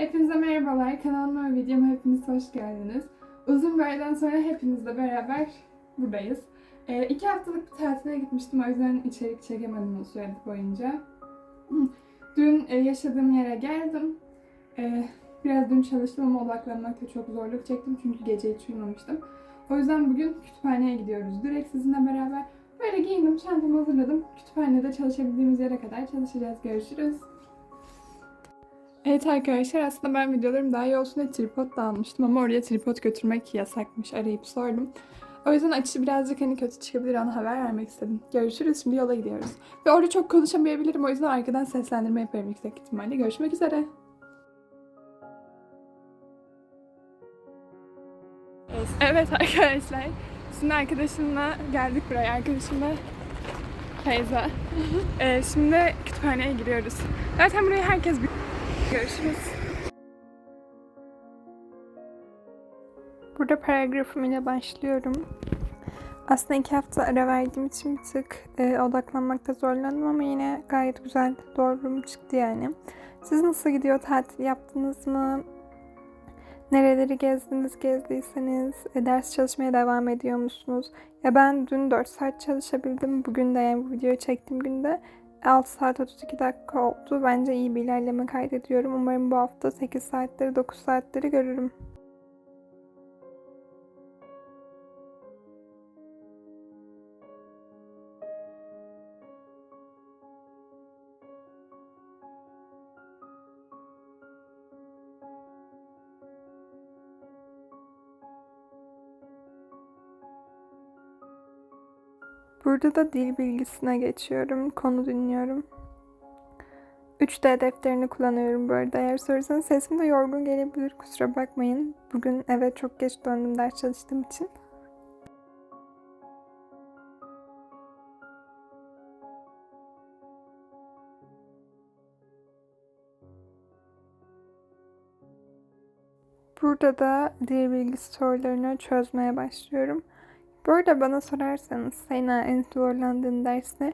Hepinize merhabalar. Kanalıma ve videoma hepiniz hoş geldiniz. Uzun bir aradan sonra hepinizle beraber buradayız. Ee, iki haftalık bir tatile gitmiştim. O yüzden içerik çekemedim o süre boyunca. Dün e, yaşadığım yere geldim. Ee, biraz dün çalıştım ama odaklanmakta çok zorluk çektim. Çünkü gece hiç uyumamıştım. O yüzden bugün kütüphaneye gidiyoruz. Direkt sizinle beraber böyle giyindim, çantamı hazırladım. Kütüphanede çalışabildiğimiz yere kadar çalışacağız. Görüşürüz. Evet arkadaşlar aslında ben videolarım daha iyi olsun diye tripod da almıştım ama oraya tripod götürmek yasakmış arayıp sordum. O yüzden açısı birazcık hani kötü çıkabilir ona haber vermek istedim. Görüşürüz şimdi yola gidiyoruz. Ve orada çok konuşamayabilirim o yüzden arkadan seslendirme yaparım yüksek ihtimalle. Görüşmek üzere. Evet arkadaşlar. Şimdi arkadaşımla geldik buraya. Arkadaşımla Feyza. Ee, şimdi kütüphaneye giriyoruz. Zaten burayı herkes. Görüşürüz. Burada paragrafım ile başlıyorum. Aslında iki hafta ara verdiğim için bir tık e, odaklanmakta zorlandım ama yine gayet güzel doğrum çıktı yani. Siz nasıl gidiyor? Tatil yaptınız mı? Nereleri gezdiniz, gezdiyseniz? E, ders çalışmaya devam ediyor musunuz? Ya ben dün 4 saat çalışabildim. Bugün de yani bu videoyu çektiğim günde 6 saat 32 dakika oldu. Bence iyi bir ilerleme kaydediyorum. Umarım bu hafta 8 saatleri 9 saatleri görürüm. Burada da dil bilgisine geçiyorum. Konu dinliyorum. 3D defterini kullanıyorum bu arada. Eğer sorarsanız sesim de yorgun gelebilir. Kusura bakmayın. Bugün eve çok geç döndüm ders çalıştığım için. Burada da dil bilgisi sorularını çözmeye başlıyorum. Bu bana sorarsanız Sena en zorlandığın ders ne?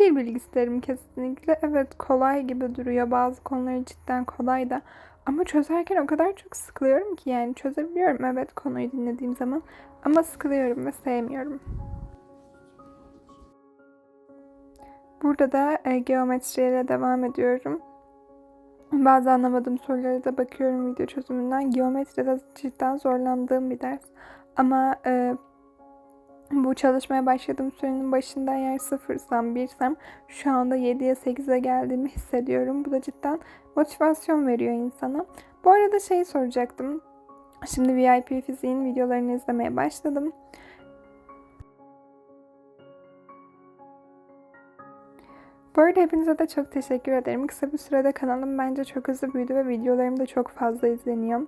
Dil bilgisi derim kesinlikle. Evet kolay gibi duruyor. Bazı konuları cidden kolay da. Ama çözerken o kadar çok sıkılıyorum ki yani çözebiliyorum evet konuyu dinlediğim zaman. Ama sıkılıyorum ve sevmiyorum. Burada da e, geometriyle devam ediyorum. Bazı anlamadığım sorulara da bakıyorum video çözümünden. Geometride cidden zorlandığım bir ders. Ama e, bu çalışmaya başladığım sürenin başında eğer sıfırsam, birsem şu anda 7'ye 8'e geldiğimi hissediyorum. Bu da cidden motivasyon veriyor insana. Bu arada şey soracaktım. Şimdi VIP fiziğin videolarını izlemeye başladım. Bu arada hepinize de çok teşekkür ederim. Kısa bir sürede kanalım bence çok hızlı büyüdü ve videolarım da çok fazla izleniyor.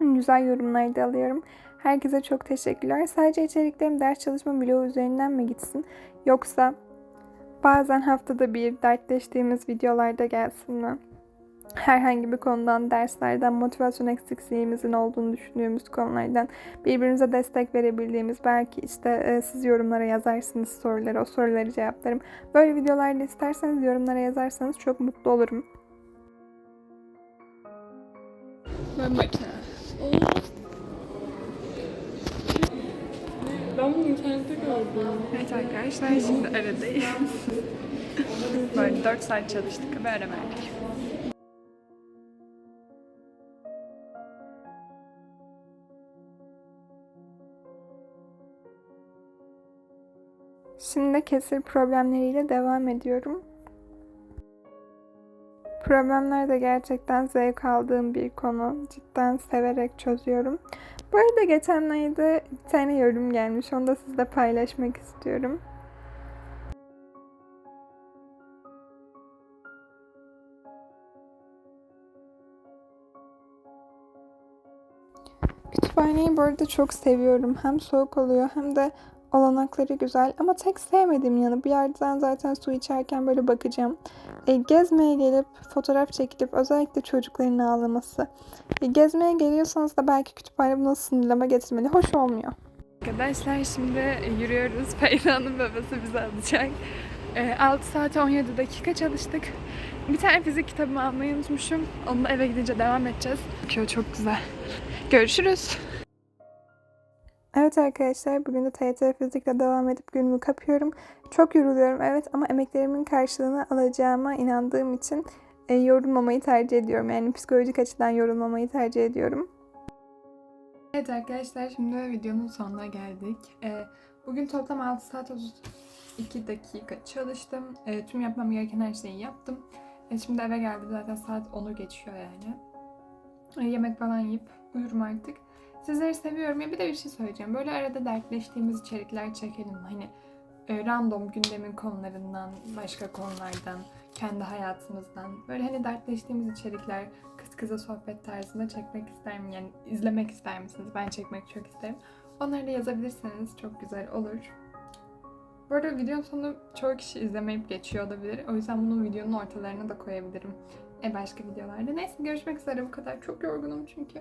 Güzel yorumlar da alıyorum. Herkese çok teşekkürler. Sadece içeriklerim ders çalışma vlogu üzerinden mi gitsin? Yoksa bazen haftada bir dertleştiğimiz videolarda gelsin mi? Herhangi bir konudan, derslerden, motivasyon eksikliğimizin olduğunu düşündüğümüz konulardan birbirimize destek verebildiğimiz belki işte e, siz yorumlara yazarsınız soruları, o soruları cevaplarım. Böyle videolarda isterseniz yorumlara yazarsanız çok mutlu olurum. Ben makine. Ben bunu internette gördüm. Evet arkadaşlar şimdi aradayız. Böyle 4 saat çalıştık ve ara verdik. Şimdi de kesir problemleriyle devam ediyorum. Problemler de gerçekten zevk aldığım bir konu. Cidden severek çözüyorum. Bu arada geçenlerde bir tane yorum gelmiş. Onu da sizle paylaşmak istiyorum. Kütüphaneyi bu arada çok seviyorum. Hem soğuk oluyor hem de olanakları güzel. Ama tek sevmediğim yanı bir yerden zaten su içerken böyle bakacağım. E, gezmeye gelip fotoğraf çekilip özellikle çocukların ağlaması. E, gezmeye geliyorsanız da belki kütüphane buna sınırlama getirmeli. Hoş olmuyor. Arkadaşlar şimdi yürüyoruz. Feyra'nın babası bizi alacak. Ee, 6 saate 17 dakika çalıştık. Bir tane fizik kitabımı almayı unutmuşum. Onunla eve gidince devam edeceğiz. Çok güzel. Görüşürüz. Evet arkadaşlar bugün de TYT fizikle devam edip günümü kapıyorum. Çok yoruluyorum evet ama emeklerimin karşılığını alacağıma inandığım için e, yorulmamayı tercih ediyorum. Yani psikolojik açıdan yorulmamayı tercih ediyorum. Evet arkadaşlar şimdi videonun sonuna geldik. Ee, bugün toplam 6 saat 32 dakika çalıştım. Ee, tüm yapmam gereken her şeyi yaptım. Ee, şimdi eve geldim zaten saat 10'u geçiyor yani. Ee, yemek falan yiyip uyurum artık. Sizleri seviyorum. Ya bir de bir şey söyleyeceğim. Böyle arada dertleştiğimiz içerikler çekelim. Hani e, random gündemin konularından, başka konulardan, kendi hayatımızdan. Böyle hani dertleştiğimiz içerikler kız kıza sohbet tarzında çekmek isterim. Yani izlemek ister misiniz? Ben çekmek çok isterim. Onları da yazabilirseniz çok güzel olur. Bu arada videonun sonu çoğu kişi izlemeyip geçiyor olabilir. O yüzden bunu videonun ortalarına da koyabilirim. E başka videolarda. Neyse görüşmek üzere bu kadar. Çok yorgunum çünkü.